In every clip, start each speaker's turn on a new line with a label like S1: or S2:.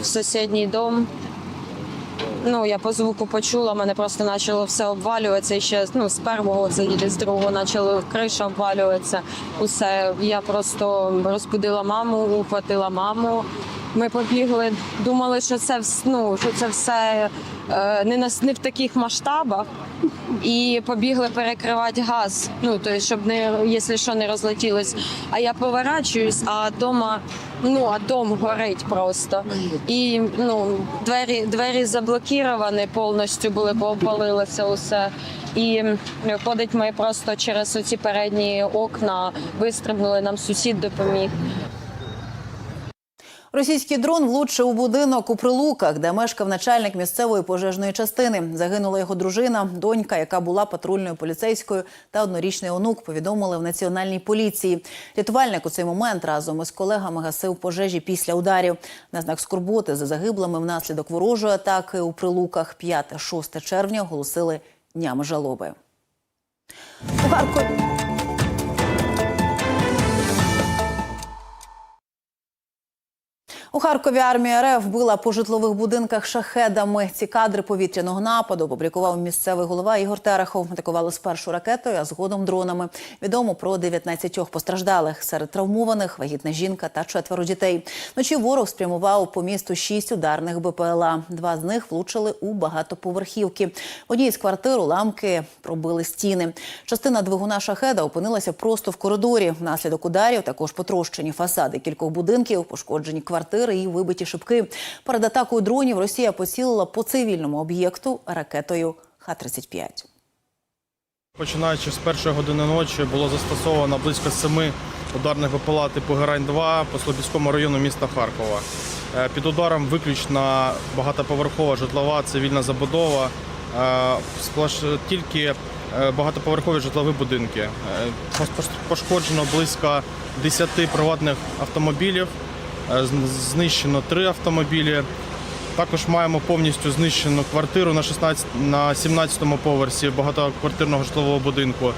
S1: в сусідній дом. Ну, я по звуку почула, мене просто почало все обвалюватися. І ще ну, з першого заїде, з другого почало криша обвалюватися. Усе. Я просто розбудила маму, ухватила маму. Ми побігли, думали, що це ну, що це все е, не, на, не в таких масштабах. І побігли перекривати газ. Ну, то щоб не, якщо що, не розлетілось. А я поворачуюсь, а дома, ну, а дом горить просто. І ну, двері, двері заблоковані повністю були, попалилося усе. І виходить, ми просто через оці передні окна вистрибнули, нам сусід допоміг.
S2: Російський дрон влучив у будинок у Прилуках, де мешкав начальник місцевої пожежної частини. Загинула його дружина, донька, яка була патрульною поліцейською, та однорічний онук. Повідомили в національній поліції. Рятувальник у цей момент разом із колегами гасив пожежі після ударів. На знак скорботи за загиблими внаслідок ворожої атаки у Прилуках 5-6 червня оголосили днями жалоби. У Харкові. У Харкові армія РФ била по житлових будинках шахедами. Ці кадри повітряного нападу опублікував місцевий голова Ігор Терехов. Атакували спершу ракетою, а згодом дронами. Відомо про 19 постраждалих. Серед травмованих вагітна жінка та четверо дітей. Вночі ворог спрямував по місту шість ударних БПЛА. Два з них влучили у багатоповерхівки. В одній з квартир уламки пробили стіни. Частина двигуна шахеда опинилася просто в коридорі. Внаслідок ударів також потрощені фасади кількох будинків, пошкоджені квартири і вибиті шибки. Перед атакою дронів Росія поцілила по цивільному об'єкту ракетою Х-35.
S3: Починаючи з першої години ночі було застосовано близько семи ударних БПЛА типу Герань-2 по Слобідському району міста Харкова. Е, Під ударом виключно багатоповерхова житлова цивільна забудова, е, тільки е, багатоповерхові житлові будинки. Пошкоджено близько 10 приватних автомобілів, знищено 3 автомобілі. Також маємо повністю знищену квартиру на 16, на 17-му поверсі багатоквартирного житлового будинку.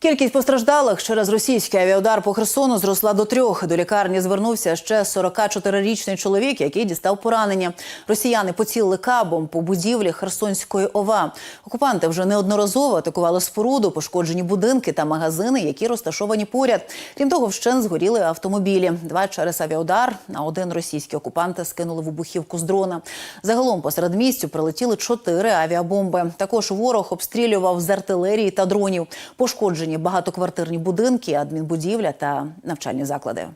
S2: Кількість постраждалих через російський авіаудар по Херсону зросла до трьох. До лікарні звернувся ще 44-річний чоловік, який дістав поранення. Росіяни поцілили кабом по будівлі Херсонської ОВА. Окупанти вже неодноразово атакували споруду, пошкоджені будинки та магазини, які розташовані поряд. Крім того, вщен згоріли автомобілі. Два через авіаудар на один російські окупанти скинули вибухівку з дрона. Загалом посеред місцю прилетіли чотири авіабомби. Також ворог обстрілював з артилерії та дронів. Пошкоджені багатоквартирні будинки, адмінбудівля та навчальні заклади.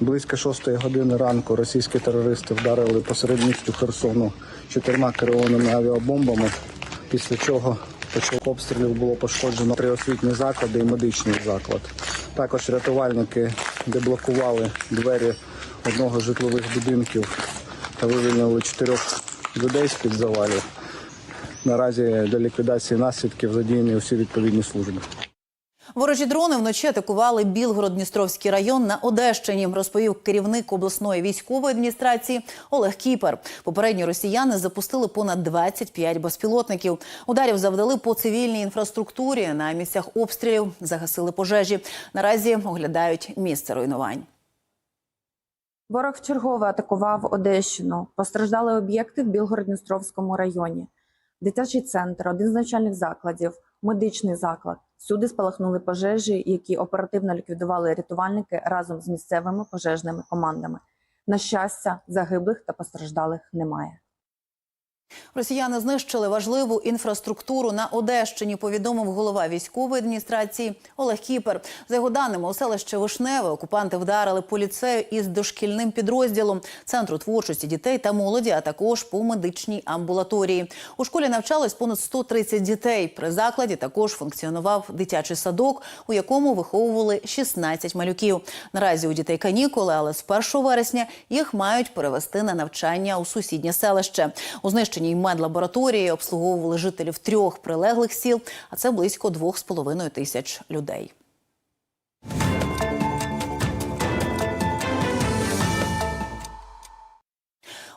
S4: Близько шостої години ранку російські терористи вдарили посеред місту Херсону чотирма керованими авіабомбами, після чого початку обстрілів було пошкоджено три освітні заклади і медичний заклад. Також рятувальники деблокували двері одного з житлових будинків та вивільнили чотирьох людей з-під завалів. Наразі для ліквідації наслідків задіяні усі відповідні служби.
S2: Ворожі дрони вночі атакували Білгород-Дністровський район на Одещині, розповів керівник обласної військової адміністрації Олег Кіпер. Попередньо росіяни запустили понад 25 безпілотників. Ударів завдали по цивільній інфраструктурі. На місцях обстрілів загасили пожежі. Наразі оглядають місце руйнувань.
S5: Ворог вчергове атакував Одещину. Постраждали об'єкти в Білгород-Дністровському районі. Дитячий центр, один з навчальних закладів, медичний заклад. Сюди спалахнули пожежі, які оперативно ліквідували рятувальники разом з місцевими пожежними командами. На щастя, загиблих та постраждалих немає.
S2: Росіяни знищили важливу інфраструктуру на Одещині. Повідомив голова військової адміністрації Олег Кіпер. За його даними, у селище Вишневе окупанти вдарили по ліцею із дошкільним підрозділом центру творчості дітей та молоді, а також по медичній амбулаторії. У школі навчалось понад 130 дітей. При закладі також функціонував дитячий садок, у якому виховували 16 малюків. Наразі у дітей канікули, але з 1 вересня їх мають перевести на навчання у сусіднє селище. У знищеній медлабораторії обслуговували жителів трьох прилеглих сіл, а це близько двох з половиною тисяч людей.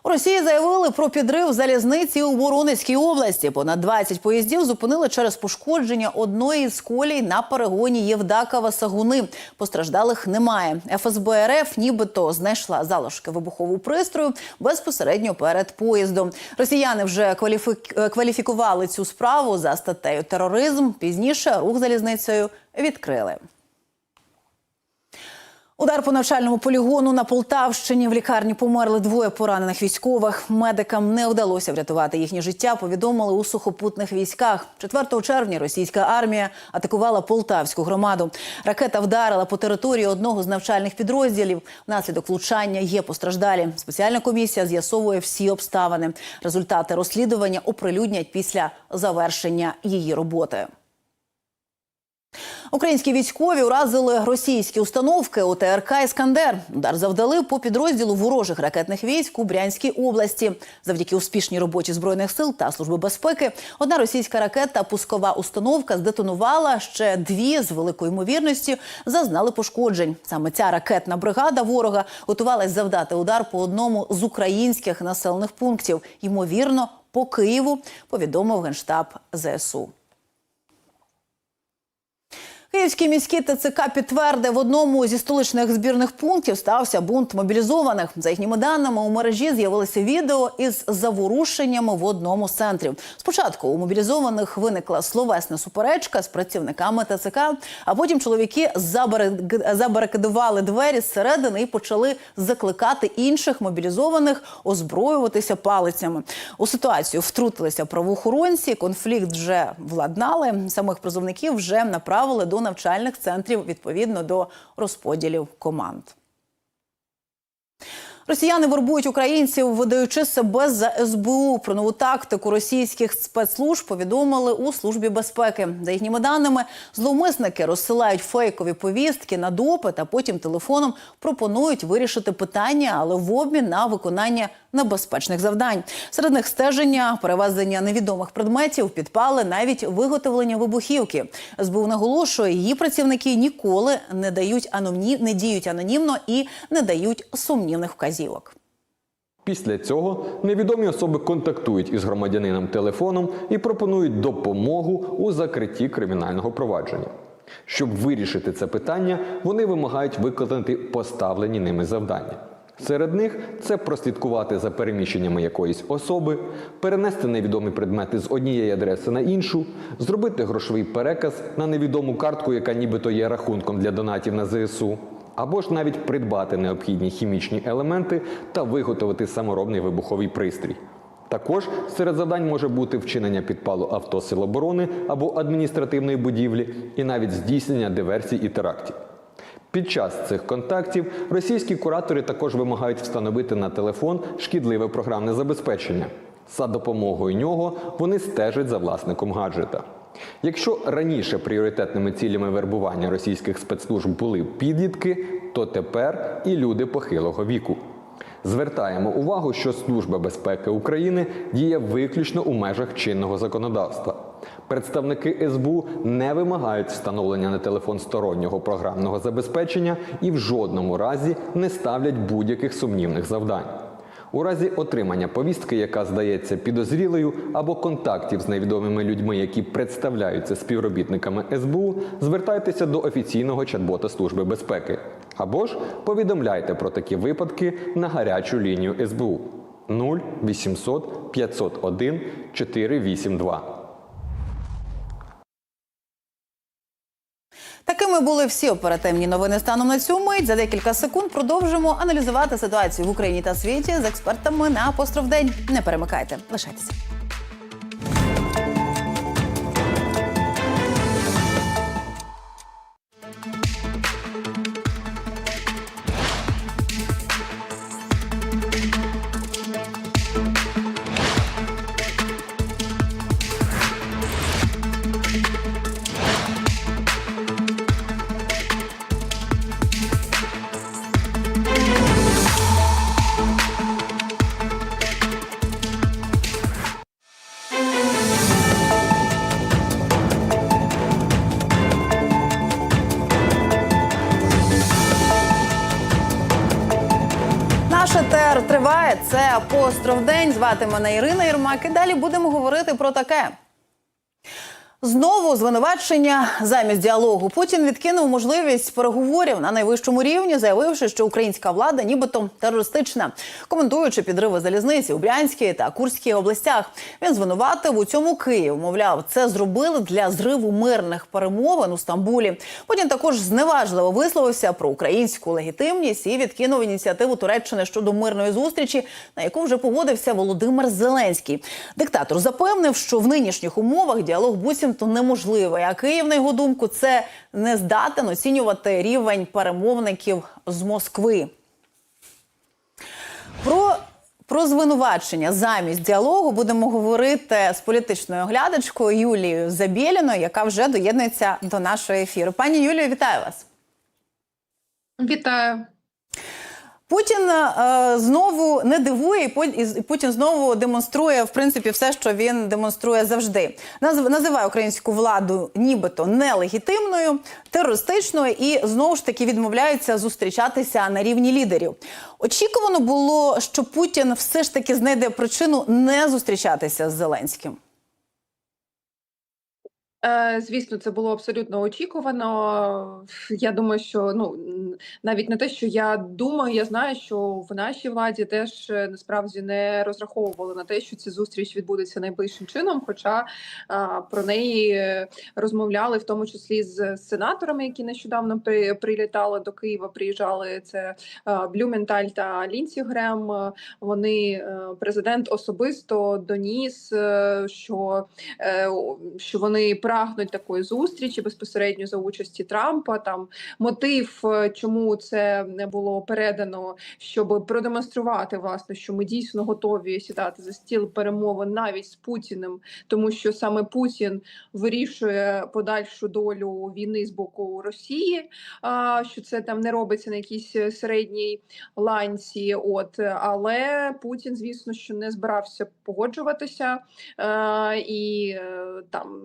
S2: У Росії заявили про підрив залізниці у Воронезькій області. Понад 20 поїздів зупинили через пошкодження одної з колій на перегоні Євдакова Сагуни. Постраждалих немає. ФСБ РФ нібито знайшла залишки вибухового пристрою безпосередньо перед поїздом. Росіяни вже кваліфі- кваліфікували цю справу за статтею тероризм. Пізніше рух залізницею відкрили. Удар по навчальному полігону на Полтавщині в лікарні померли двоє поранених військових. Медикам не вдалося врятувати їхнє життя. Повідомили у сухопутних військах. 4 червня російська армія атакувала полтавську громаду. Ракета вдарила по території одного з навчальних підрозділів. Внаслідок влучання є постраждалі. Спеціальна комісія з'ясовує всі обставини. Результати розслідування оприлюднять після завершення її роботи. Українські військові уразили російські установки ОТРК «Іскандер». Удар завдали по підрозділу ворожих ракетних військ у Брянській області. Завдяки успішній роботі збройних сил та служби безпеки одна російська ракета пускова установка здетонувала. Ще дві з великою ймовірністю зазнали пошкоджень. Саме ця ракетна бригада ворога готувалась завдати удар по одному з українських населених пунктів. Ймовірно, по Києву повідомив генштаб ЗСУ. Київський міський ТЦК підтвердив, в одному зі столичних збірних пунктів стався бунт мобілізованих. За їхніми даними, у мережі з'явилося відео із заворушеннями в одному з центрів. Спочатку у мобілізованих виникла словесна суперечка з працівниками ТЦК, а потім чоловіки забари- забарикадували двері зсередини і почали закликати інших мобілізованих озброюватися палицями. У ситуацію втрутилися правоохоронці. Конфлікт вже владнали. Самих призовників вже направили до навчальних центрів відповідно до розподілів команд. Росіяни вербують українців, видаючи себе за СБУ. Про нову тактику російських спецслужб повідомили у службі безпеки. За їхніми даними, зловмисники розсилають фейкові повістки на допит, а потім телефоном пропонують вирішити питання, але в обмін на виконання небезпечних завдань. Серед них стеження, перевезення невідомих предметів, підпали, навіть виготовлення вибухівки. СБУ наголошує, її працівники ніколи не дають анонімні, не діють анонімно і не дають сумнівних вказівок.
S6: Після цього невідомі особи контактують із громадянином телефоном і пропонують допомогу у закритті кримінального провадження. Щоб вирішити це питання, вони вимагають виконати поставлені ними завдання. Серед них це прослідкувати за переміщеннями якоїсь особи, перенести невідомі предмети з однієї адреси на іншу, зробити грошовий переказ на невідому картку, яка нібито є рахунком для донатів на ЗСУ, або ж навіть придбати необхідні хімічні елементи та виготовити саморобний вибуховий пристрій. Також серед завдань може бути вчинення підпалу авто Сил оборони або адміністративної будівлі, і навіть здійснення диверсій і терактів. Під час цих контактів російські куратори також вимагають встановити на телефон шкідливе програмне забезпечення. За допомогою нього вони стежать за власником гаджета. Якщо раніше пріоритетними цілями вербування російських спецслужб були підлітки, то тепер і люди похилого віку. Звертаємо увагу, що Служба безпеки України діє виключно у межах чинного законодавства. Представники СБУ не вимагають встановлення на телефон стороннього програмного забезпечення і в жодному разі не ставлять будь-яких сумнівних завдань. У разі отримання повістки, яка здається підозрілою, або контактів з невідомими людьми, які представляються співробітниками СБУ, звертайтеся до офіційного чат-бота Служби безпеки. Або ж повідомляйте про такі випадки на гарячу лінію СБУ 0800 501 482.
S2: Були всі оперативні новини станом на цю мить. За декілька секунд продовжимо аналізувати ситуацію в Україні та світі з експертами на «Апостроф День». Не перемикайте, лишайтеся. Це апостроф день. Звати мене Ірина Єрмак. І далі будемо говорити про таке. Знову звинувачення замість діалогу. Путін відкинув можливість переговорів на найвищому рівні, заявивши, що українська влада нібито терористична, коментуючи підриви залізниці у Брянській та Курській областях. Він звинуватив у цьому Київ. Мовляв, це зробили для зриву мирних перемовин у Стамбулі. Путін також зневажливо висловився про українську легітимність і відкинув ініціативу Туреччини щодо мирної зустрічі, на яку вже погодився Володимир Зеленський. Диктатор запевнив, що в нинішніх умовах діалог буцімто неможливий. А Київ, на його думку, це не здатен оцінювати рівень перемовників з Москви. Про про звинувачення замість діалогу будемо говорити з політичною оглядачкою Юлією Забєліною, яка вже доєднується до нашого ефіру. Пані Юлію, вітаю вас.
S7: Вітаю.
S2: Путін е, знову не дивує, і Пу- Путін знову демонструє в принципі все, що він демонструє завжди. Називає українську владу нібито нелегітимною, терористичною і знову ж таки відмовляється зустрічатися на рівні лідерів. Очікувано було, що Путін все ж таки знайде причину не зустрічатися з Зеленським.
S7: Е, Звісно, це було абсолютно очікувано. Я думаю, що ну навіть не те, що я думаю, я знаю, що в нашій владі теж е, насправді не розраховували на те, що ця зустріч відбудеться найближчим чином. Хоча а, про неї е, розмовляли, в тому числі з сенаторами, які нещодавно при, прилітали до Києва. Приїжджали це е, Блюменталь та Лінсі Грем. Е, Вони е, президент особисто доніс, е, що е, що вони прагнуть такої зустрічі безпосередньо за участі Трампа. Там мотив, е, чому це не було передано, щоб продемонструвати власне, що ми дійсно готові сідати за стіл перемовин навіть з Путіним, тому що саме Путін вирішує подальшу долю війни з боку Росії. А що це там не робиться на якійсь середній ланці. От але Путін, звісно, що не збирався погоджуватися. Е, і е, там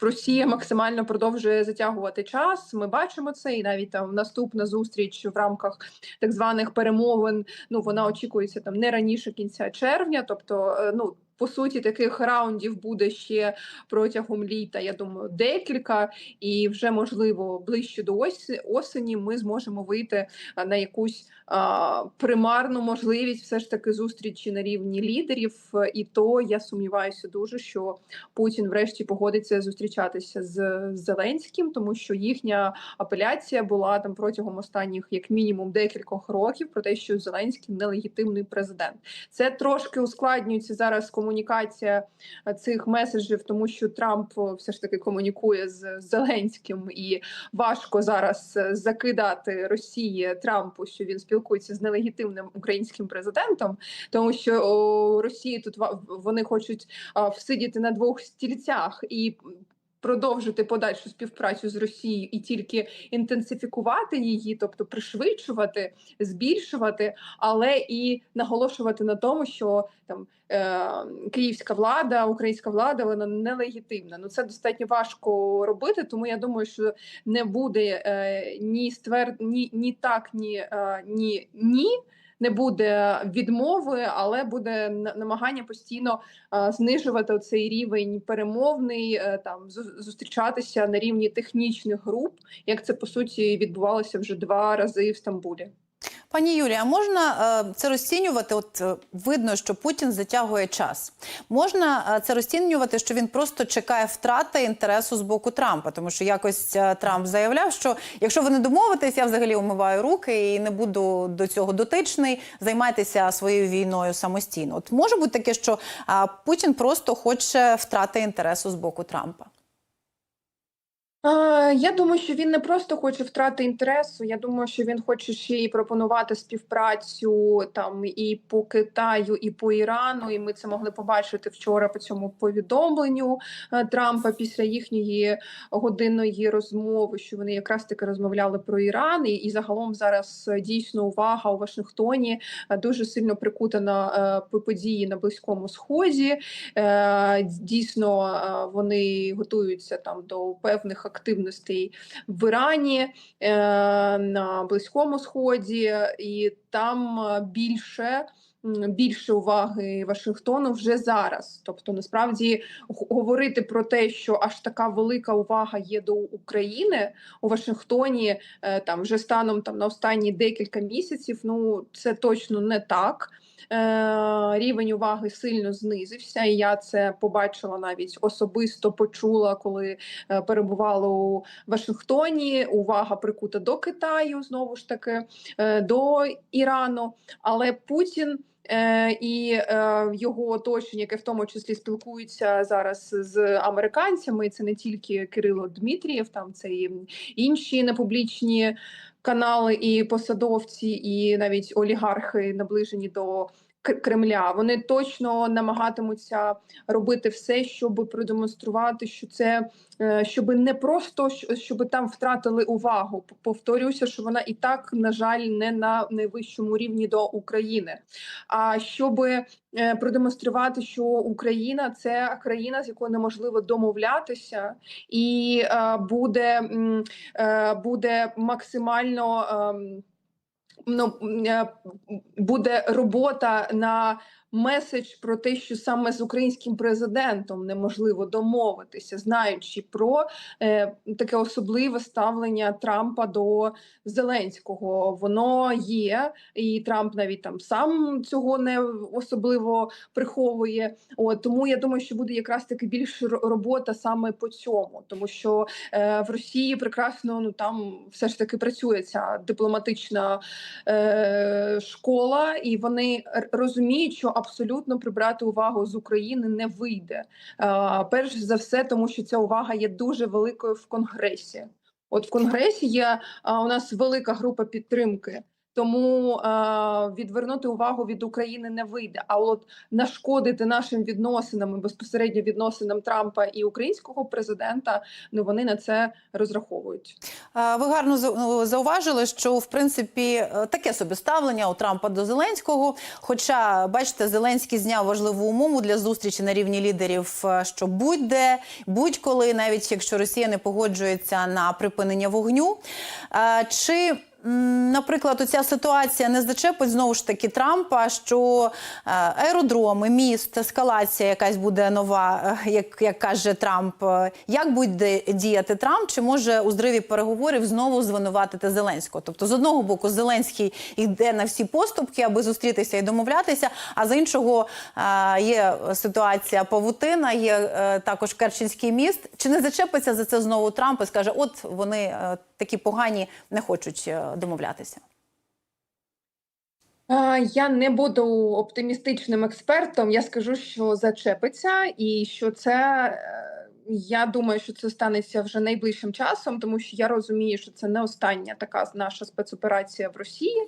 S7: Росія максимально продовжує затягувати час. Ми бачимо це, і навіть там наступна зустріч в рамках так званих перемовин. Ну вона очікується там не раніше кінця червня. Тобто, е, ну по суті, таких раундів буде ще протягом літа. Я думаю, декілька, і вже можливо ближче до осені ми зможемо вийти на якусь а, примарну можливість все ж таки зустрічі на рівні лідерів. І то я сумніваюся дуже, що Путін врешті погодиться зустрічатися з Зеленським, тому що їхня апеляція була там протягом останніх як мінімум декількох років про те, що Зеленський нелегітимний президент. Це трошки ускладнюється зараз комунікація е, цих меседжів, тому що Трамп е, все ж таки комунікує з Зеленським, і важко зараз е, закидати Росії Трампу, що він спілкується з нелегітимним українським президентом, тому що Росії тут вони хочуть всидіти на двох стільцях і. Продовжити подальшу співпрацю з Росією і тільки інтенсифікувати її, тобто пришвидшувати, збільшувати, але і наголошувати на тому, що там е, київська влада, українська влада, вона нелегітимна. Ну це достатньо важко робити. Тому я думаю, що не буде е, ні ствер... ні, ні так, ні, е, ні ні. Не буде відмови, але буде на- намагання постійно е, знижувати цей рівень перемовний, е, там зу- зустрічатися на рівні технічних груп, як це по суті відбувалося вже два рази в Стамбулі.
S2: Пані Юлія, можна е, це розцінювати? От е, видно, що Путін затягує час. Можна е, це розцінювати, що він просто чекає втрати інтересу з боку Трампа, тому що якось Трамп заявляв, що якщо ви не домовитесь, я взагалі умиваю руки і не буду до цього дотичний. Займайтеся своєю війною самостійно. От може бути таке, що Путін просто хоче втрати інтересу з боку Трампа.
S7: Я думаю, що він не просто хоче втрати інтересу. Я думаю, що він хоче ще й пропонувати співпрацю там і по Китаю, і по Ірану. І ми це могли побачити вчора по цьому повідомленню е, Трампа після їхньої годинної розмови, що вони якраз таки розмовляли про Іран, і, і загалом зараз е, дійсно увага у Вашингтоні е, дуже сильно прикутана по події на близькому сході. Дійсно, вони готуються там до певних активностей в Ірані е, на Близькому Сході, і там е, більше більше уваги Вашингтону вже зараз. Тобто, насправді говорити про те, що аж така велика увага є до України у Вашингтоні, е, там вже станом там на останні декілька місяців. Ну це точно не так. Е, Рівень уваги сильно знизився, і я це побачила навіть особисто почула, коли е, перебувала у Вашингтоні. Увага прикута до Китаю, знову ж таки, е, до Ірану. Але Путін і його оточення, яке в тому числі спілкується зараз з американцями, це не тільки Кирило Дмитрієв, там це і інші непублічні канали і посадовці, і навіть олігархи наближені до Кремля. Вони точно намагатимуться робити все, щоб продемонструвати, що це е, щоб не просто щоб там втратили увагу. Повторюся, що вона і так, на жаль, не на найвищому рівні до України. А щоб е, продемонструвати, що Україна це країна, з якою неможливо домовлятися, і е, буде, буде максимально. Ну, е, буде робота на меседж про те, що саме з українським президентом неможливо домовитися, знаючи про е, таке особливе ставлення Трампа до Зеленського. Воно є, і Трамп навіть там сам цього не особливо приховує. От тому я думаю, що буде якраз таки більше робота саме по цьому, тому що е, в Росії прекрасно ну там все ж таки працює ця дипломатична е, школа, і вони розуміють, що абсолютно прибрати увагу з України не вийде. Перш за все, тому що ця увага є дуже великою в Конгресі. От в Конгресі є у нас велика група підтримки. Тому е, відвернути увагу від України не вийде. А от нашкодити нашим відносинам безпосередньо відносинам Трампа і українського президента, ну вони на це розраховують.
S2: Ви гарно ну, зауважили, що в принципі е, таке собі ставлення у Трампа до Зеленського. Хоча, бачите, Зеленський зняв важливу умову для зустрічі на рівні лідерів, е, що будь-де, будь-коли, навіть якщо Росія не погоджується на припинення вогню. Е, Чи Наприклад, оця ситуація не зачепить знову ж таки Трампа, що е, аеродроми, міст, ескалація якась буде нова, е, як, як каже Трамп. Е, Як буде діяти Трамп? Чи може у зриві переговорів знову звинуватити Зеленського? Тобто, з одного боку, Зеленський йде на всі поступки, аби зустрітися і домовлятися. А з іншого є ситуація Павутина, є також Керченський міст. Чи не зачепиться за це знову Трамп і скаже: от вони такі погані, не хочуть домовлятися?
S7: Я не буду оптимістичним експертом. Я скажу, що зачепиться, і що це е, я думаю, що це станеться вже найближчим часом, тому що я розумію, що це не остання така наша спецоперація в Росії.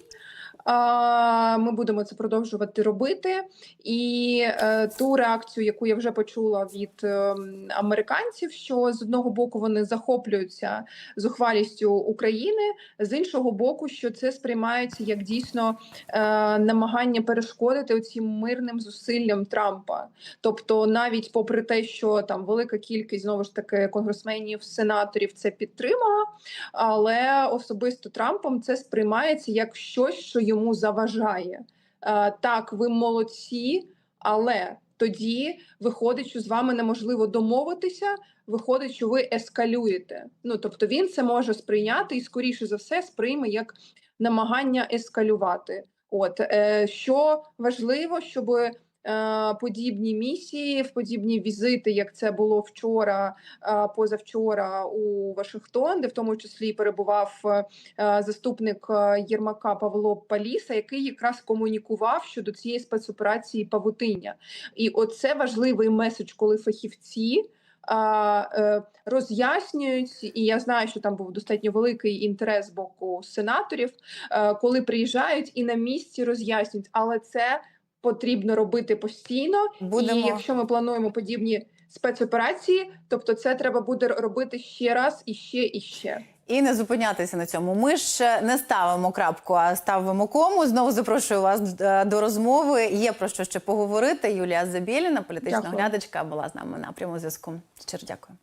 S7: Ми будемо це продовжувати робити. І е, ту реакцію, яку я вже почула від е, американців, що з одного боку вони захоплюються зухвалістю України, з іншого боку, що це сприймається як дійсно е, намагання перешкодити цим мирним зусиллям Трампа. Тобто, навіть попри те, що там велика кількість знову ж таки конгресменів, сенаторів це підтримала, але особисто Трампом це сприймається як щось, що йому заважає. Е, так, ви молодці, але тоді виходить, що з вами неможливо домовитися. Виходить, що ви ескалюєте. Ну тобто він це може сприйняти і скоріше за все сприйме як намагання ескалювати. От е, що важливо, щоб подібні місії, в подібні візити, як це було вчора, е, позавчора у Вашингтон, де в тому числі перебував е, заступник е, Єрмака Павло Паліса, який якраз комунікував щодо цієї спецоперації Павутиння. І оце важливий меседж, коли фахівці. е, Роз'яснюють, і я знаю, що там був достатньо великий інтерес з боку сенаторів, е, коли приїжджають і на місці роз'яснюють, але це потрібно робити постійно.
S2: Будемо.
S7: І якщо ми плануємо подібні спецоперації, тобто це треба буде робити ще раз і ще і ще.
S2: І не зупинятися на цьому. Ми ж не ставимо крапку, а ставимо кому. Знову запрошую вас е, до розмови. Є про що ще поговорити. Юлія Забєліна, політична
S7: Дякую.
S2: глядачка, була з нами на прямому зв'язку. Щиро дякую.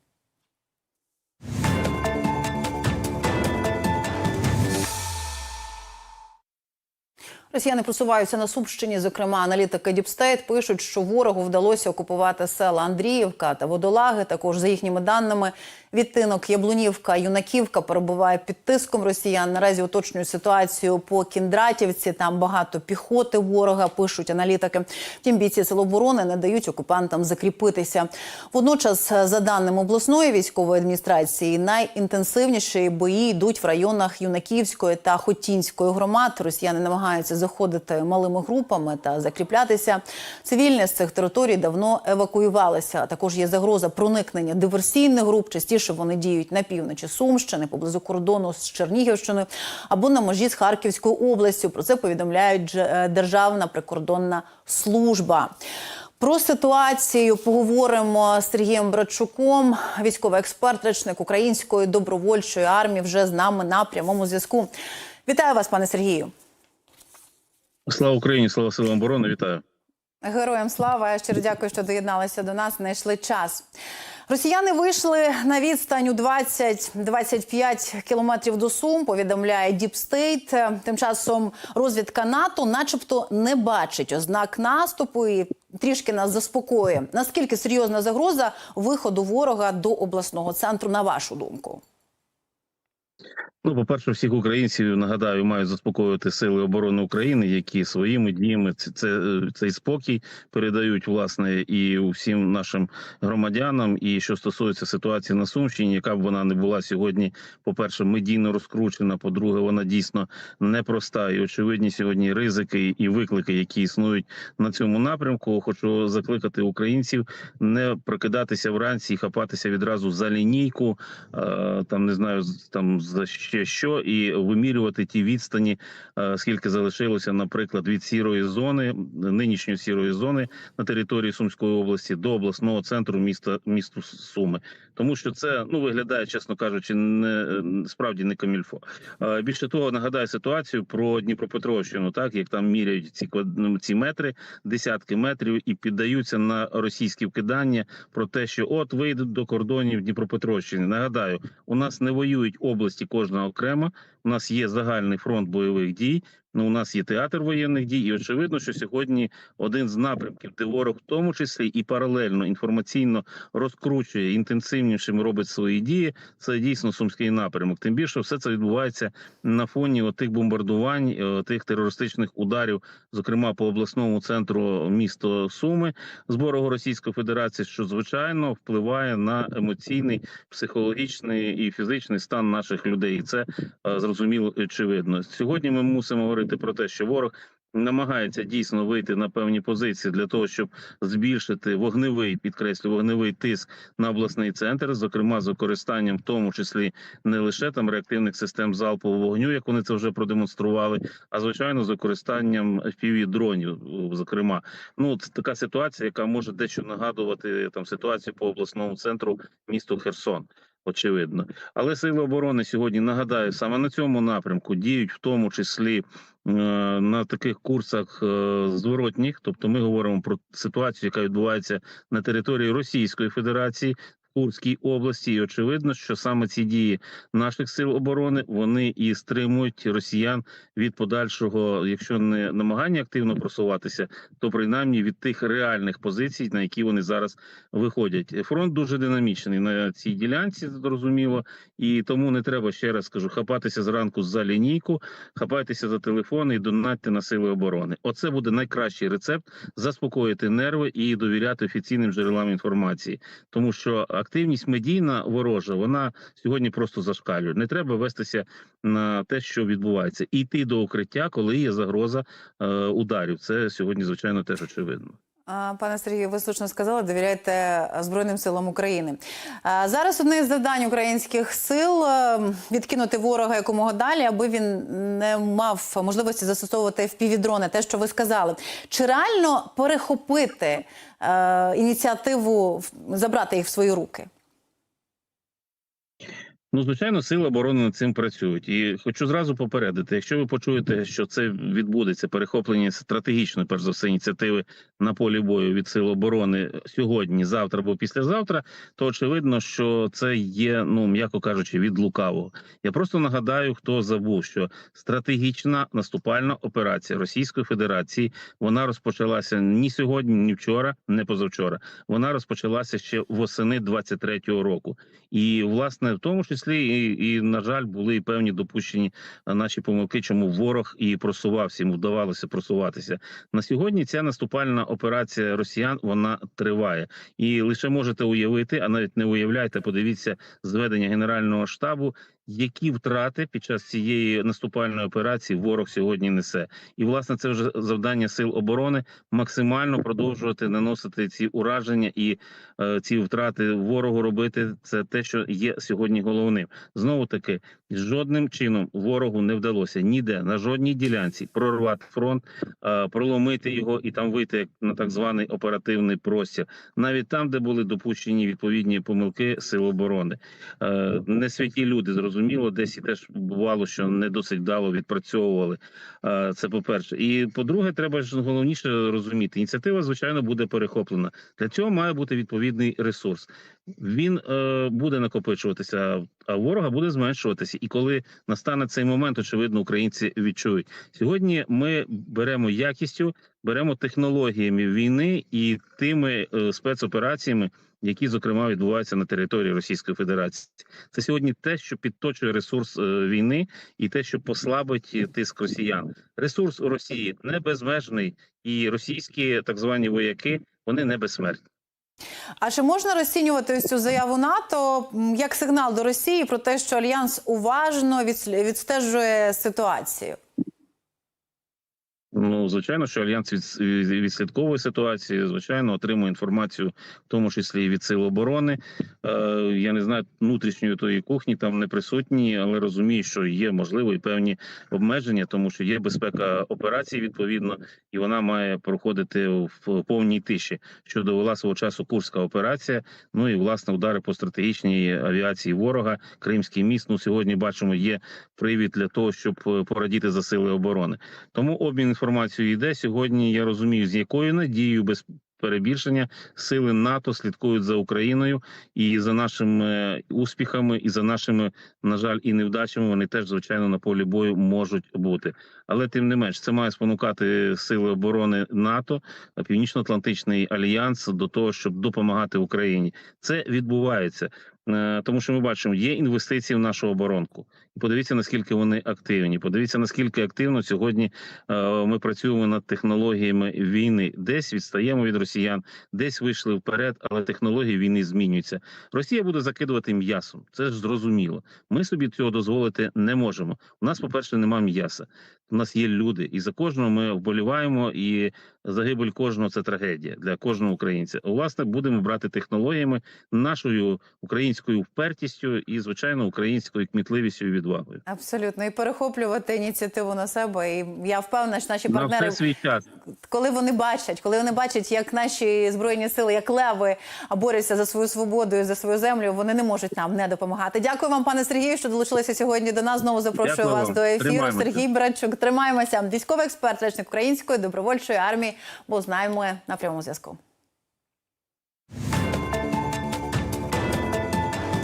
S2: Росіяни просуваються на Сумщині. Зокрема, аналітики Діпстейт пишуть, що ворогу вдалося окупувати села Андріївка та Водолаги. Також за їхніми даними, відтинок Яблунівка, Юнаківка перебуває під тиском росіян. Наразі уточнюють ситуацію по Кіндратівці. Там багато піхоти ворога пишуть аналітики. Втім, бійці Сил оборони не дають окупантам закріпитися. Водночас, за даними обласної військової адміністрації, найінтенсивніші бої йдуть в районах Юнаківської та Хотінської громад. Росіяни намагаються заходити малими групами та закріплятися. Цивільні з цих територій давно евакуювалися. Також є загроза проникнення диверсійних груп. Частіше вони діють на півночі Сумщини, поблизу кордону з Чернігівщиною або на межі з Харківською областю. Про це повідомляють е, Державна прикордонна служба. Про ситуацію поговоримо з Сергієм Братчуком, військовий експерт, речник української добровольчої армії, вже з нами на прямому зв'язку. Вітаю вас, пане Сергію.
S8: Слава Україні, слава силам оборони, вітаю.
S2: Героям слава! Я щиро дякую, що доєдналися до нас. Знайшли час. Росіяни вийшли на відстань у 20-25 кілометрів до Сум. Повідомляє Діпстейт. Тим часом розвідка НАТО, начебто, не бачить ознак наступу і трішки нас заспокоює. Наскільки серйозна загроза виходу ворога до обласного центру, на вашу думку?
S8: Ну, по-перше, всіх українців нагадаю, мають заспокоювати сили оборони України, які своїми діями це, це цей спокій передають власне і усім нашим громадянам. І що стосується ситуації на Сумщині, яка б вона не була сьогодні, по-перше, медійно розкручена. По-друге, вона дійсно непроста і очевидні сьогодні ризики і виклики, які існують на цьому напрямку. Хочу закликати українців не прокидатися вранці і хапатися відразу за лінійку, е, там не знаю, там за ще що, і вимірювати ті відстані, е, скільки залишилося, наприклад, від сірої зони, нинішньої сірої зони на території Сумської області до обласного центру міста місту Суми, тому що це ну виглядає, чесно кажучи, не справді не камільфо. Е, Більше того, нагадаю ситуацію про Дніпропетровщину, так як там міряють ці ну, ці метри, десятки метрів, і піддаються на російські вкидання про те, що от вийдуть до кордонів Дніпропетровщини. Нагадаю, у нас не воюють області кожна окремо. У нас є загальний фронт бойових дій. Ну, у нас є театр воєнних дій, і очевидно, що сьогодні один з напрямків, де ворог, в тому числі і паралельно інформаційно розкручує інтенсивнішим робить свої дії. Це дійсно сумський напрямок. Тим більше все це відбувається на фоні отих бомбардувань, е, тих терористичних ударів, зокрема по обласному центру міста Суми з боку Російської Федерації, що звичайно впливає на емоційний, психологічний і фізичний стан наших людей. І це е, зрозуміло очевидно. Сьогодні ми мусимо говорити про те, що ворог. Намагається дійсно вийти на певні позиції для того, щоб збільшити вогневий, підкреслю, вогневий тиск на обласний центр, зокрема з використанням, в тому числі не лише там реактивних систем залпового вогню, як вони це вже продемонстрували, а звичайно з використанням fpv дронів. Зокрема, ну це така ситуація, яка може дещо нагадувати там ситуацію по обласному центру місту Херсон. Очевидно, але сили оборони сьогодні нагадаю саме на цьому напрямку діють в тому числі е, на таких курсах е, зворотніх. Тобто, ми говоримо про ситуацію, яка відбувається на території Російської Федерації. Курській області, і очевидно, що саме ці дії наших сил оборони вони і стримують росіян від подальшого, якщо не намагання активно просуватися, то принаймні від тих реальних позицій, на які вони зараз виходять. Фронт дуже динамічний на цій ділянці, зрозуміло, і тому не треба ще раз скажу хапатися зранку за лінійку, хапайтеся за телефони і донатьте на сили оборони. Оце буде найкращий рецепт заспокоїти нерви і довіряти офіційним джерелам інформації, тому що активність медійна ворожа вона сьогодні просто зашкалює. Не треба вестися на те, що відбувається, і йти до укриття, коли є загроза е, ударів. Це сьогодні, звичайно, теж очевидно.
S2: Пане Сергію, ви слушно сказали, довіряйте Збройним силам України. Зараз одне з завдань українських сил е, відкинути ворога якомога далі, аби він не мав можливості застосовувати впівдрони, те, що ви сказали. Чи реально перехопити е, ініціативу, забрати їх в свої руки?
S8: Ну, звичайно, сили оборони над цим працюють. І хочу зразу попередити: якщо ви почуєте, що це відбудеться перехоплення стратегічної, перш за все, ініціативи на полі бою від сил оборони сьогодні, завтра або післязавтра, то очевидно, що це є, ну м'яко кажучи, від лукавого. Я просто нагадаю, хто забув, що стратегічна наступальна операція Російської Федерації вона розпочалася ні сьогодні, ні вчора, не позавчора. Вона розпочалася ще восени 23-го року. І власне в тому числі і, і на жаль були і певні допущені е, наші помилки, чому ворог і просувався, йому вдавалося просуватися. На сьогодні ця наступальна операція росіян вона триває, і лише можете уявити, а навіть не уявляйте, подивіться зведення генерального штабу. Які втрати під час цієї наступальної операції ворог сьогодні несе, і власне це вже завдання сил оборони максимально продовжувати наносити ці ураження і е, ці втрати ворогу робити. Це те, що є сьогодні головним. Знову таки, жодним чином ворогу не вдалося ніде на жодній ділянці прорвати фронт, е, проломити його і там вийти на так званий оперативний простір, навіть там, де були допущені відповідні помилки сил оборони. Е, не святі люди зрозуміло, десь і теж бувало, що не досить вдало відпрацьовували. Це по перше, і по-друге, треба ж головніше розуміти. Ініціатива, звичайно, буде перехоплена. Для цього має бути відповідний ресурс. Він е, буде накопичуватися, а ворога буде зменшуватися. І коли настане цей момент, очевидно, українці відчують. Сьогодні ми беремо якістю, беремо технологіями війни і тими е, спецопераціями, які зокрема відбуваються на території Російської Федерації. Це сьогодні те, що підточує ресурс е, війни, і те, що послабить е, тиск росіян. Ресурс у Росії не безмежний, і російські так звані вояки вони не безсмертні.
S2: А чи можна розцінювати цю заяву НАТО як сигнал до Росії про те, що альянс уважно відстежує ситуацію?
S8: Ну, звичайно, що альянс від, відслідковує ситуацію, звичайно, отримує інформацію, в тому числі і від сил оборони. Е, я не знаю внутрішньої тої кухні, там не присутні, але розумію, що є можливо і певні обмеження, тому що є безпека операції відповідно, і вона має проходити в повній тиші. Що довела свого часу Курська операція. Ну і власне удари по стратегічній авіації ворога, Кримський міст. Ну сьогодні бачимо, є привід для того, щоб е, порадіти за сили оборони. Тому обмін інформацією йде сьогодні. Я розумію, з якою надією без перебільшення сили НАТО слідкують за Україною і за нашими успіхами, і за нашими, на жаль, і невдачами. Вони теж звичайно на полі бою можуть бути. Але тим не менш, це має спонукати сили оборони НАТО, Північно-Атлантичний альянс до того, щоб допомагати Україні. Це відбувається. Е, Тому що ми бачимо, є інвестиції в нашу оборонку, подивіться наскільки вони активні. Подивіться наскільки активно сьогодні е, ми працюємо над технологіями війни. Десь відстаємо від росіян, десь вийшли вперед, але технології війни змінюються. Росія буде закидувати м'ясом. Це ж зрозуміло. Ми собі цього дозволити не можемо. У нас, по перше, немає м'яса. У нас є люди, і за кожного ми вболіваємо. І загибель кожного це трагедія для кожного українця. Власне, будемо брати технологіями нашою українською впертістю і, звичайно, українською кмітливістю і відвагою.
S2: Абсолютно, і перехоплювати ініціативу на себе. І я впевнена, що наші
S8: На
S2: партнери,
S8: все свій час.
S2: коли вони бачать, коли вони бачать, як наші збройні сили, як леви борються за свою свободу і за свою землю, вони не можуть нам не допомагати. Дякую вам, пане Сергію, що долучилися сьогодні до нас. Знову запрошую
S8: Дякую
S2: вас
S8: вам.
S2: до ефіру.
S8: Тримаємося.
S2: Сергій Братчук. Тримаємося. Військовий експерт, речник української добровольчої армії. Бо знаємо на прямому зв'язку.